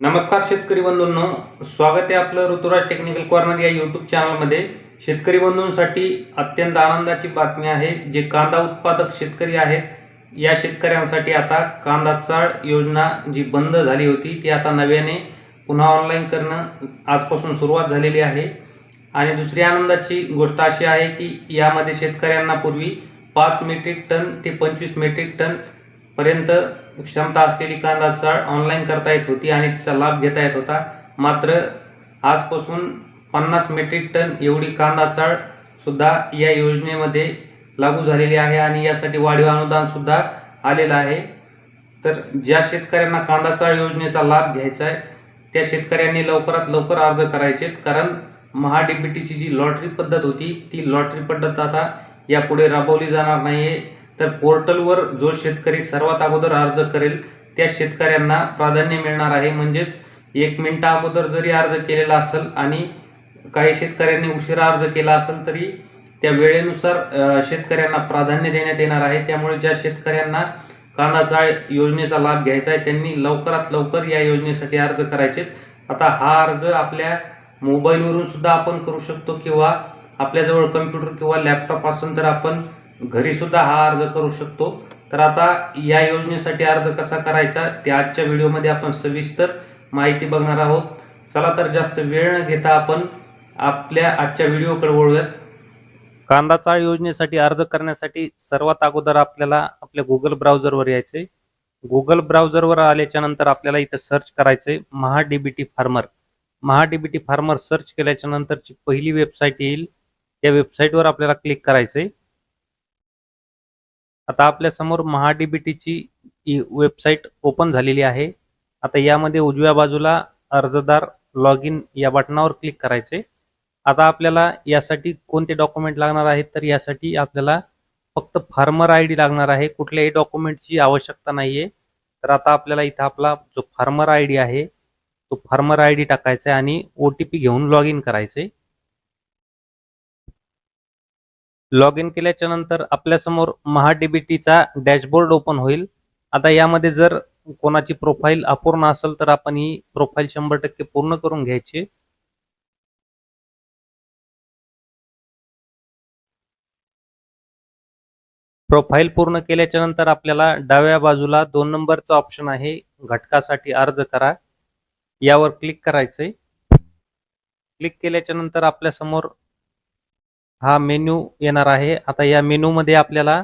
नमस्कार शेतकरी बंधूंनो. स्वागत आहे आपलं ऋतुराज टेक्निकल कॉर्नर या यूट्यूब चॅनलमध्ये शेतकरी बंधूंसाठी अत्यंत आनंदाची बातमी आहे जे कांदा उत्पादक शेतकरी आहेत या शेतकऱ्यांसाठी आता कांदा चाळ योजना जी बंद झाली होती ती आता नव्याने पुन्हा ऑनलाईन करणं आजपासून सुरुवात झालेली आहे. आणि दुसरी आनंदाची गोष्ट अशी आहे की यामध्ये शेतकऱ्यांना पूर्वी पाच मेट्रिक टन ते पंचवीस मेट्रिक टन पर्यंत क्षमता असलेली कांदा चाळ ऑनलाईन करता येत होती आणि तिचा लाभ घेता येत होता. मात्र आजपासून पन्नास मेट्रिक टन एवढी कांदा चाळ सुद्धा या योजनेमध्ये लागू झालेली आहे आणि यासाठी वाढीव अनुदान सुद्धा आलेलं आहे. तर ज्या शेतकऱ्यांना कांदा चाळ योजनेचा लाभ घ्यायचा आहे त्या शेतकऱ्यांनी लवकरात लवकर अर्ज करायचे कारण महाडीबीटीची जी लॉटरी पद्धत होती ती लॉटरी पद्धत आता यापुढे राबवली जाणार नाही आहे तर पोर्टलवर जो शेतकरी सर्वात अगोदर अर्ज करेल त्या शेतकऱ्यांना प्राधान्य मिळणार आहे. म्हणजेच एक मिनटा अगोदर जरी अर्ज केलेला असेल आणि काही शेतकऱ्यांनी उशिरा अर्ज केला असेल तरी त्या वेळेनुसार शेतकऱ्यांना प्राधान्य देण्यात येणार आहे. त्यामुळे ज्या शेतकऱ्यांना कांदा चाळ योजनेचा लाभ घ्यायचा आहे त्यांनी लवकरात लवकर या योजनेसाठी अर्ज करायचे आता हा अर्ज आपल्या मोबाईलवरून सुद्धा आपण करू शकतो किंवा आपल्याजवळ कम्प्युटर किंवा लॅपटॉप असून तर आपण घरी सुद्धा हा अर्ज करू शकतो. तर आता या योजनेसाठी अर्ज कसा करायचा ते आजच्या व्हिडिओमध्ये आपण सविस्तर माहिती बघणार आहोत. चला तर जास्त वेळ न घेता आपण आपल्या आजच्या व्हिडिओकडे वळूयात. कांदा चाळ योजनेसाठी अर्ज करण्यासाठी सर्वात अगोदर आपल्याला आपल्या गुगल ब्राउझरवर यायचे गुगल ब्राउझरवर आल्याच्यानंतर आपल्याला इथं सर्च करायचंय MahaDBT farmer. MahaDBT farmer search केल्याच्या नंतरची पहिली वेबसाईट येईल. त्या वेबसाईटवर आपल्याला क्लिक करायचंय. आता आपल्यासमोर महाडीबीटीची वेबसाईट ओपन झालेली आहे. आता यामध्ये उजव्या बाजूला अर्जदार लॉग इन या बटनावर क्लिक करायचे. आता आपल्याला यासाठी कोणते डॉक्युमेंट लागणार आहेत? तर यासाठी आपल्याला फक्त फार्मर आय डी लागणार आहे. कुठल्याही डॉक्युमेंटची आवश्यकता नाहीये. तर आता आपल्याला इथं आपला जो फार्मर आय डी आहे तो फार्मर आय डी टाकायचा आहे आणि ओ टी पी घेऊन लॉग इन करायचे. लॉग इन केल्याच्यानंतर आपल्यासमोर महाडीबीटीचा डॅशबोर्ड ओपन होईल. आता यामध्ये जर कोणाची प्रोफाईल अपूर्ण असेल तर आपण ही प्रोफाईल शंभर टक्के पूर्ण करून घ्यायची. प्रोफाईल पूर्ण केल्याच्यानंतर आपल्याला डाव्या बाजूला दोन नंबरचा ऑप्शन आहे घटकासाठी अर्ज करा. यावर क्लिक करायचंय. क्लिक केल्याच्यानंतर आपल्यासमोर हा मेन्यू येणार आहे. आता या मेन्यू मध्ये आपल्याला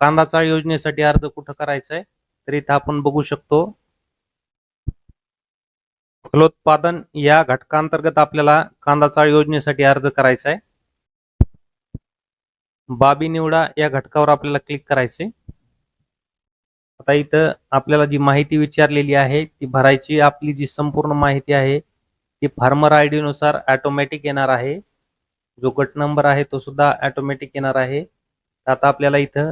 कांदा चाळ योजनेसाठी अर्ज कुठं करायचा आहे तर इथं आपण बघू शकतो. फलोत्पादन या घटकांतर्गत आपल्याला कांदा चाळ योजनेसाठी अर्ज करायचा आहे बाबी निवडा या घटकावर आपल्याला क्लिक करायचे आता इथं आपल्याला जी माहिती विचारलेली आहे ती भरायची आपली जी संपूर्ण माहिती आहे ती फार्मर आय डी नुसार ऑटोमॅटिक येणार आहे. जो गट नंबर आहे तो सुद्धा ऑटोमॅटिक येणार आहे. आता आपल्याला इथं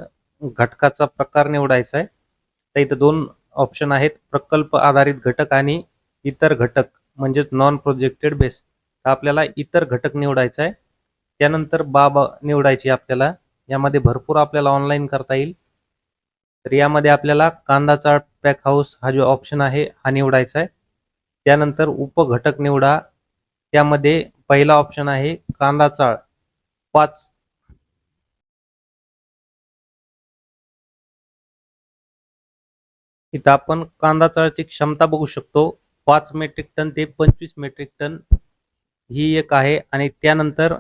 घटकाचा प्रकार निवडायचा आहे. तर इथं दोन ऑप्शन आहेत. प्रकल्प आधारित घटक आणि इतर घटक म्हणजेच नॉन प्रोजेक्टेड बेस आपल्याला इतर घटक निवडायचा आहे. त्यानंतर बाब निवडायची आपल्याला. यामध्ये भरपूर आपल्याला ऑनलाईन करता येईल. तर यामध्ये आपल्याला कांदाचा पॅक हाऊस हा जो ऑप्शन आहे हा निवडायचा आहे. त्यानंतर उपघटक निवडा. त्यामध्ये पहिला ऑप्शन आहे कांदा चाळ. पाच. इथं आपण कांदा चाळची क्षमता बघू शकतो. पाच मेट्रिक टन ते पंचवीस मेट्रिक टन ही एक आहे आणि त्यानंतर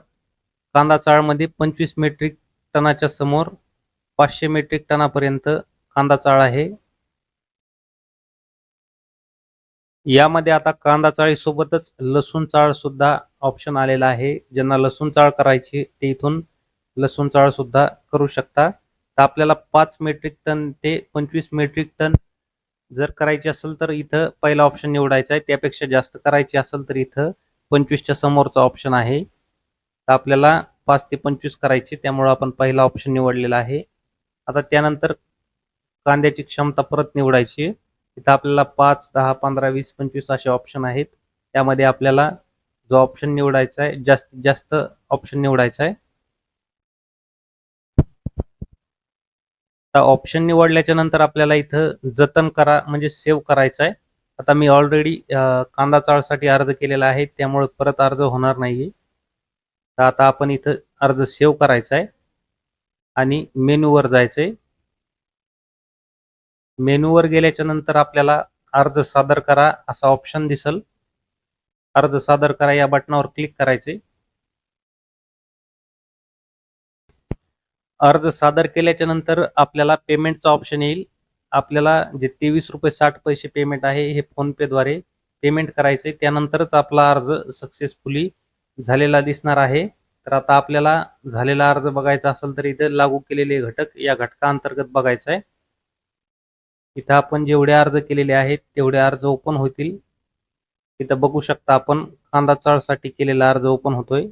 कांदा चाळमध्ये पंचवीस मेट्रिक टनाच्या समोर पाचशे मेट्रिक टनापर्यंत कांदा चाळ आहे. यामध्ये आता कांदा चाळीसोबतच लसूण चाळ सुद्धा ऑप्शन आलेला आहे. ज्यांना लसूण चाळ करायची ते इथून लसूण चाळ सुद्धा करू शकता. तर आपल्याला पाच मेट्रिक टन ते पंचवीस मेट्रिक टन जर करायची असेल तर इथं पहिला ऑप्शन निवडायचा आहे. त्यापेक्षा जास्त करायची असेल तर इथं पंचवीसच्या समोरचा ऑप्शन आहे. तर आपल्याला पाच ते पंचवीस करायची त्यामुळं आपण पहिला ऑप्शन निवडलेला आहे. आता त्यानंतर कांद्याची क्षमता परत निवडायची इथं आपल्याला पाच दहा पंधरा वीस पंचवीस असे ऑप्शन आहेत. त्यामध्ये आपल्याला जो ऑप्शन निवडायचा आहे जास्तीत जास्त ऑप्शन निवडायचा आहे. आता ऑप्शन निवडल्याच्या नंतर आपल्याला इथं जतन करा म्हणजे सेव्ह करायचं आहे. आता मी ऑलरेडी कांदा चाळसाठी अर्ज केलेला आहे त्यामुळे परत अर्ज होणार नाही तर आता आपण इथं अर्ज सेव्ह करायचा आहे. आणि मेनूवर जायचं आहे मेनूवर गेल्याच्यानंतर आपल्याला अर्ज सादर करा असा ऑप्शन दिसल. अर्ज सादर करा या बटनावर क्लिक करायचे. अर्ज सादर केल्याच्यानंतर आपल्याला पेमेंटचा ऑप्शन येईल. आपल्याला जे तेवीस रुपये साठ पैसे पेमेंट आहे हे फोनपेद्वारे पेमेंट करायचे. त्यानंतरच आपला अर्ज सक्सेसफुली झालेला दिसणार आहे. तर आता आपल्याला झालेला अर्ज बघायचा असेल तर इथं लागू केलेले घटक या घटकाअंतर्गत बघायचा आहे इथं आपण जेवढे अर्ज केलेले आहेत तेवढे अर्ज ओपन होतील. इथं बघू शकता आपण कांदा चाळसाठी केलेला अर्ज ओपन होतोय.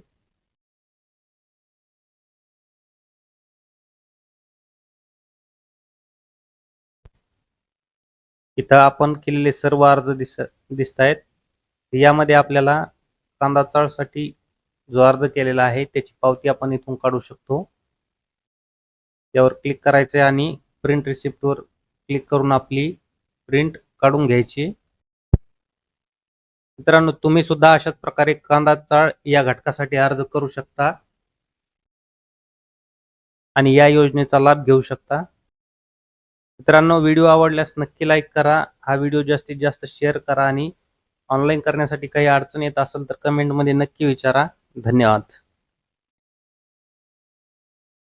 इथं आपण केलेले सर्व अर्ज दिस दिसत आहेत यामध्ये आपल्याला कांदा चाळसाठी जो अर्ज केलेला आहे त्याची पावती आपण इथून काढू शकतो. यावर क्लिक करायचं आणि प्रिंट रिसिप्टवर क्लिक करून आपली प्रिंट काढून घ्यायची. मित्रांनो तुम्ही सुद्धा अशाच प्रकारे कांदा चाळ या घटकासाठी अर्ज करू शकता आणि या योजनेचा लाभ घेऊ शकता. मित्रांनो व्हिडिओ आवडल्यास नक्की लाईक करा. हा व्हिडिओ जास्तीत जास्त शेअर करा आणि ऑनलाईन करण्यासाठी काही अडचण येत असेल तर कमेंटमध्ये नक्की विचारा. धन्यवाद.